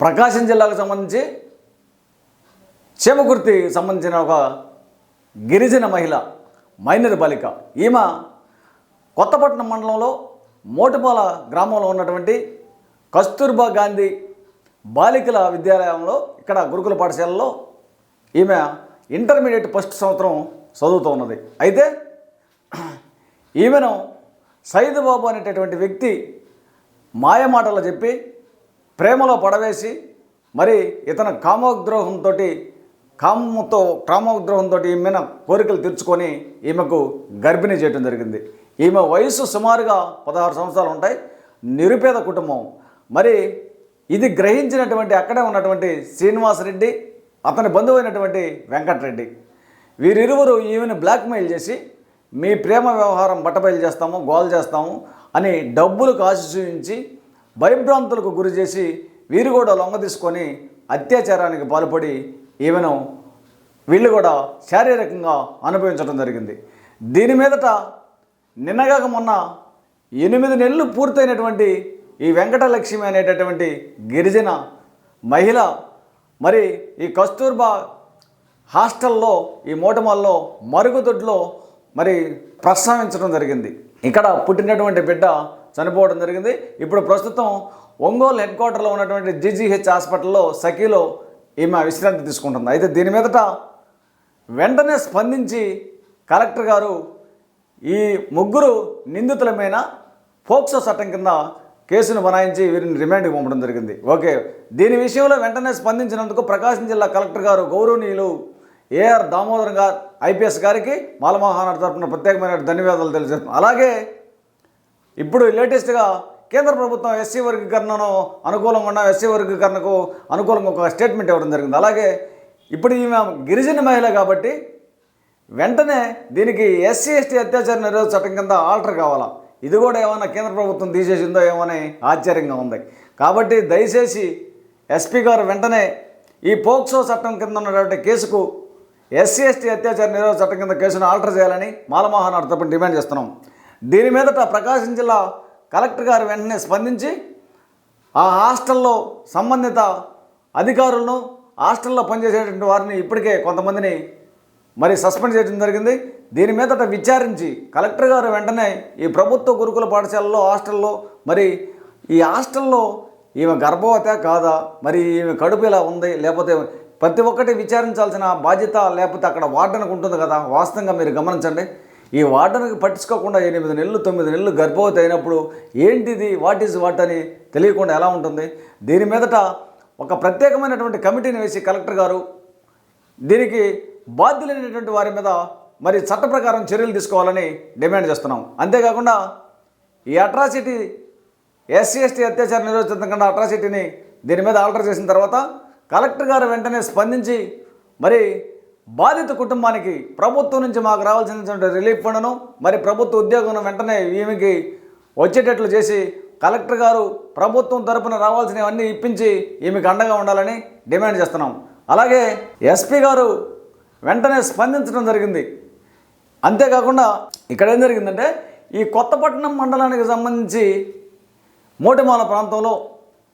ప్రకాశం జిల్లాకు సంబంధించి చేమకుర్తి సంబంధించిన ఒక గిరిజన మహిళ మైనర్ బాలిక. ఈమె కొత్తపట్నం మండలంలో మోటుపాల గ్రామంలో ఉన్నటువంటి కస్తూర్బా గాంధీ బాలికల విద్యాలయంలో ఇక్కడ గురుకుల పాఠశాలలో ఈమె ఇంటర్మీడియట్ ఫస్ట్ సంవత్సరం చదువుతూ ఉన్నది. అయితే ఈమెను సైదుబాబు అనేటటువంటి వ్యక్తి మాయమాటలు చెప్పి ప్రేమలో పడవేసి మరి ఇతను కామోద్రోహంతో కామంతో కామోద్రోహంతో ఈమెన కోరికలు తీర్చుకొని ఈమెకు గర్భిణీ చేయడం జరిగింది. ఈమె వయసు సుమారుగా పదహారు సంవత్సరాలు ఉంటాయి. నిరుపేద కుటుంబం. మరి ఇది గ్రహించినటువంటి అక్కడే ఉన్నటువంటి శ్రీనివాసరెడ్డి అతని బంధువైనటువంటి వెంకటరెడ్డి. వీరిరువురు ఈమెను బ్లాక్మెయిల్ చేసి మీ ప్రేమ వ్యవహారం బట్టబయలు చేస్తాము గోల్ చేస్తాము అని డబ్బులకు ఆశ చూపించి భయభ్రాంతులకు గురి చేసి వీరు కూడా లొంగ తీసుకొని అత్యాచారానికి పాల్పడి ఈమెను వీళ్ళు కూడా శారీరకంగా అనుభవించడం జరిగింది. దీని మీదట నిన్నగాక మొన్న ఎనిమిది నెలలు పూర్తయినటువంటి ఈ వెంకటలక్ష్మి అనేటటువంటి గిరిజన మహిళ మరి ఈ కస్తూర్బా హాస్టల్లో ఈ మోటమాల్లో మరుగుదొడ్లో మరి ప్రస్తావించడం జరిగింది. ఇక్కడ పుట్టినటువంటి బిడ్డ చనిపోవడం జరిగింది. ఇప్పుడు ప్రస్తుతం ఒంగోలు హెడ్ క్వార్టర్లో ఉన్నటువంటి జీజీహెచ్ హాస్పిటల్లో సఖీలో ఈమె విశ్రాంతి తీసుకుంటుంది. అయితే దీని మీదట వెంటనే స్పందించి కలెక్టర్ గారు ఈ ముగ్గురు నిందితుల మీద పోక్సో చట్టం కింద కేసును బనాయించి వీరిని రిమాండ్కి పంపడం జరిగింది. ఓకే దీని విషయంలో వెంటనే స్పందించినందుకు ప్రకాశం జిల్లా కలెక్టర్ గారు గౌరవనీయులు ఏఆర్ దామోదర్ గారు ఐపీఎస్ గారికి మాలమోహన్ తరపున ప్రత్యేకమైన ధన్యవాదాలు తెలియజేస్తున్నాం. అలాగే ఇప్పుడు లేటెస్ట్గా కేంద్ర ప్రభుత్వం ఎస్సీ వర్గీకరణను అనుకూలంగా ఉన్న ఎస్సీ వర్గీకరణకు అనుకూలంగా ఒక స్టేట్మెంట్ ఇవ్వడం జరిగింది. అలాగే ఇప్పుడు ఈమె గిరిజన మహిళ కాబట్టి వెంటనే దీనికి ఎస్సీ ఎస్టీ అత్యాచార నిరోధ చట్టం కింద ఆల్టర్ కావాలా? ఇది కూడా ఏమైనా కేంద్ర ప్రభుత్వం తీసేసిందో ఏమని ఆశ్చర్యంగా ఉంది. కాబట్టి దయచేసి ఎస్పీ గారు వెంటనే ఈ పోక్సో చట్టం కింద ఉన్నటువంటి కేసుకు ఎస్సీ ఎస్టీ అత్యాచార నిరోధ చట్టం కింద కేసును ఆల్టర్ చేయాలని మాలమోహన్ అర్థపడి డిమాండ్ చేస్తున్నాం. దీని మీదట ప్రకాశం జిల్లా కలెక్టర్ గారు వెంటనే స్పందించి ఆ హాస్టల్లో సంబంధిత అధికారులను హాస్టల్లో పనిచేసేటువంటి వారిని ఇప్పటికే కొంతమందిని మరి సస్పెండ్ చేయడం జరిగింది. దీని మీదట విచారించి కలెక్టర్ గారు వెంటనే ఈ ప్రభుత్వ గురుకుల పాఠశాలలో హాస్టల్లో మరి ఈ హాస్టల్లో ఈమె గర్భవత కాదా మరి ఈమె కడుపు ఇలా ఉంది లేకపోతే ప్రతి ఒక్కటి విచారించాల్సిన బాధ్యత లేకపోతే అక్కడ వార్డెన్కి ఉంటుంది కదా వాస్తవంగా మీరు గమనించండి. ఈ వాటర్ని పట్టించుకోకుండా ఎనిమిది నెలలు తొమ్మిది నెలలు గర్భవతి అయినప్పుడు ఏంటిది వాట్ ఈజ్ వాట్ అని తెలియకుండా ఎలా ఉంటుంది? దీని మీదట ఒక ప్రత్యేకమైనటువంటి కమిటీని వేసి కలెక్టర్ గారు దీనికి బాధ్యులైనటువంటి వారి మీద మరి చట్ట ప్రకారం చర్యలు తీసుకోవాలని డిమాండ్ చేస్తున్నాం. అంతేకాకుండా ఈ అట్రాసిటీ ఎస్సీ ఎస్టీ అత్యాచార నిరోధకం కన్నా అట్రాసిటీని దీని మీద ఆల్టర్ చేసిన తర్వాత కలెక్టర్ గారు వెంటనే స్పందించి మరి బాధిత కుటుంబానికి ప్రభుత్వం నుంచి మాకు రావాల్సినటువంటి రిలీఫ్ ఫండ్ను మరి ప్రభుత్వ ఉద్యోగం వెంటనే ఈమెకి వచ్చేటట్లు చేసి కలెక్టర్ గారు ప్రభుత్వం తరపున రావాల్సినవన్నీ ఇప్పించి ఈమెకు అండగా ఉండాలని డిమాండ్ చేస్తున్నాం. అలాగే ఎస్పీ గారు వెంటనే స్పందించడం జరిగింది. అంతేకాకుండా ఇక్కడ ఏం జరిగిందంటే ఈ కొత్తపట్నం మండలానికి సంబంధించి మోటిమాల ప్రాంతంలో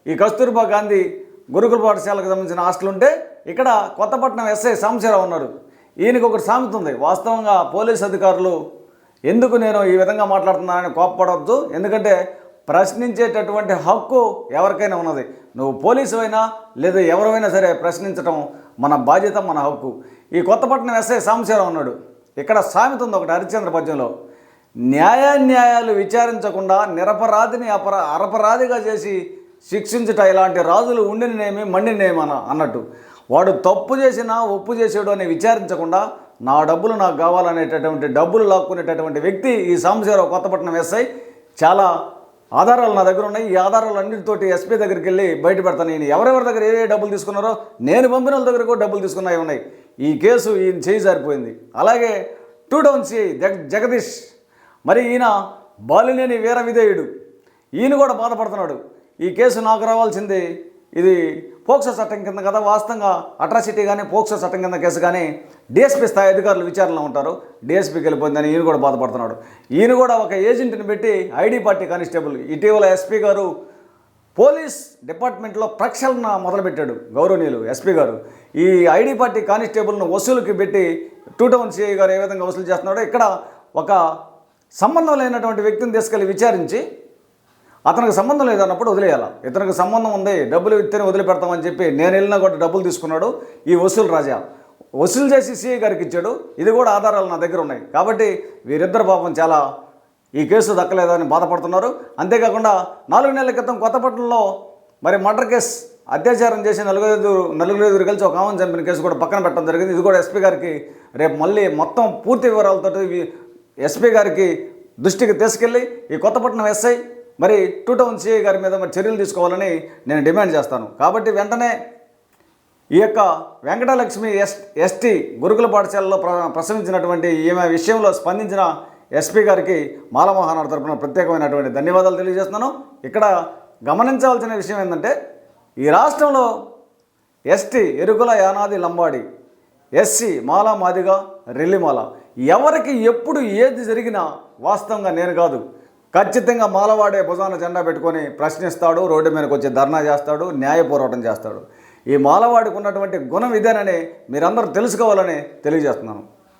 ఈ కస్తూర్బా గాంధీ గురుకుల పాఠశాలకు సంబంధించిన హాస్టల్ ఉంటే ఇక్కడ కొత్తపట్నం ఎస్ఐ సాంబశివరావు ఉన్నారు. ఈయనకు ఒకటి సామెత ఉంది. వాస్తవంగా పోలీస్ అధికారులు ఎందుకు నేను ఈ విధంగా మాట్లాడుతున్నానని కోప్పడవద్దు. ఎందుకంటే ప్రశ్నించేటటువంటి హక్కు ఎవరికైనా ఉన్నది. నువ్వు పోలీసు అయినా లేదా ఎవరైనా సరే ప్రశ్నించడం మన బాధ్యత మన హక్కు. ఈ కొత్తపట్నం ఎస్ఐ సాంబశివరావు ఉన్నాడు. ఇక్కడ సామెత ఉంది ఒకటి హరిశ్చంద్ర పద్యంలో. న్యాయాన్యాయాలు విచారించకుండా నిరపరాధిని అపర అరపరాధిగా చేసి శిక్షించుట ఇలాంటి రాజులు ఉండినేమి మండినేమన అన్నట్టు. వాడు తప్పు చేసినా ఒప్పు చేసాడు అని విచారించకుండా నా డబ్బులు నాకు కావాలనేటటువంటి డబ్బులు లాక్కునేటటువంటి వ్యక్తి ఈ సాంబశివరావు కొత్తపట్నం ఎస్ఐ. చాలా ఆధారాలు నా దగ్గర ఉన్నాయి. ఈ ఆధారాలు అన్నింటితోటి ఎస్పీ దగ్గరికి వెళ్ళి బయట పెడతాను. నేను ఎవరెవరి దగ్గర ఏ ఏ డబ్బులు తీసుకున్నారో నేను పంపిన వాళ్ళ దగ్గర కూడా డబ్బులు తీసుకున్నాయి ఉన్నాయి. ఈ కేసు ఈయన చేయి జారిపోయింది. అలాగే టూ డౌన్ సిఐ జగ జగదీష్. మరి ఈయన బాలినేని వీర విధేయుడు. ఈయన కూడా బాధపడుతున్నాడు. ఈ కేసు నాకు రావాల్సింది ఇది పోక్సో చట్టం కింద కదా వాస్తవంగా అట్రాసిటీ కానీ పోక్సో చట్టం కింద కేసు కానీ డిఎస్పీ స్థాయి అధికారులు విచారణలో ఉంటారు. డిఎస్పీకి వెళ్ళిపోయిందని ఈయన కూడా బాధపడుతున్నాడు. ఈయన కూడా ఒక ఏజెంట్ని పెట్టి ఐడి పార్టీ కానిస్టేబుల్ ఇటీవల ఎస్పీ గారు పోలీస్ డిపార్ట్మెంట్లో ప్రక్షాళన మొదలుపెట్టాడు గౌరవనీయులు ఎస్పీ గారు. ఈ ఐడి పార్టీ కానిస్టేబుల్ను వసూలుకి పెట్టి టూ టౌన్ సిఐ గారు ఏ విధంగా వసూలు చేస్తున్నాడో ఇక్కడ ఒక సంబంధం లేనటువంటి వ్యక్తిని తీసుకెళ్ళి విచారించి అతనికి సంబంధం లేదన్నప్పుడు వదిలేయాలి. ఇతనికి సంబంధం ఉంది డబ్బులు ఇస్తేనే వదిలిపెడతామని చెప్పి నేను వెళ్ళినా కూడా డబ్బులు తీసుకున్నాడు ఈ వసూలు రాజా. వసూలు చేసి సీఐ గారికి ఇచ్చాడు. ఇది కూడా ఆధారాలు నా దగ్గర ఉన్నాయి. కాబట్టి వీరిద్దరు పాపం చాలా ఈ కేసు దక్కలేదని బాధపడుతున్నారు. అంతేకాకుండా నాలుగు నెలల క్రితం కొత్తపట్నంలో మరి మర్డర్ కేసు అత్యాచారం చేసి నలుగురు నలుగురు ఎదురు కలిసి ఒక ఆమెను చంపిన కేసు కూడా పక్కన పెట్టడం జరిగింది. ఇది కూడా ఎస్పీ గారికి రేపు మళ్ళీ మొత్తం పూర్తి వివరాలతో ఎస్పీ గారికి దృష్టికి తీసుకెళ్ళి ఈ కొత్తపట్నం ఎస్ఐ మరి టూ టౌన్ సిఐ గారి మీద మరి చర్యలు తీసుకోవాలని నేను డిమాండ్ చేస్తాను. కాబట్టి వెంటనే ఈ యొక్క వెంకటలక్ష్మి ఎస్ ఎస్టీ గురుకుల పాఠశాలలో ప్ర ప్రసవించినటువంటి ఈమె విషయంలో స్పందించిన ఎస్పీ గారికి మాలమోహనాడు తరపున ప్రత్యేకమైనటువంటి ధన్యవాదాలు తెలియజేస్తున్నాను. ఇక్కడ గమనించవలసిన విషయం ఏంటంటే ఈ రాష్ట్రంలో ఎస్టీ ఎరుకుల యానాది లంబాడి ఎస్సీ మాల మాదిగా రెల్లిమాల ఎవరికి ఎప్పుడు ఏది జరిగినా వాస్తవంగా నేను కాదు. ఖచ్చితంగా మాలవాడే భుజాన జెండా పెట్టుకొని ప్రశ్నిస్తాడు రోడ్డు మీదకి వచ్చి ధర్నా చేస్తాడు న్యాయ పోరాటం చేస్తాడు. ఈ మాలవాడికి ఉన్నటువంటి గుణం ఇదేనని మీరందరూ తెలుసుకోవాలని తెలియజేస్తున్నాను.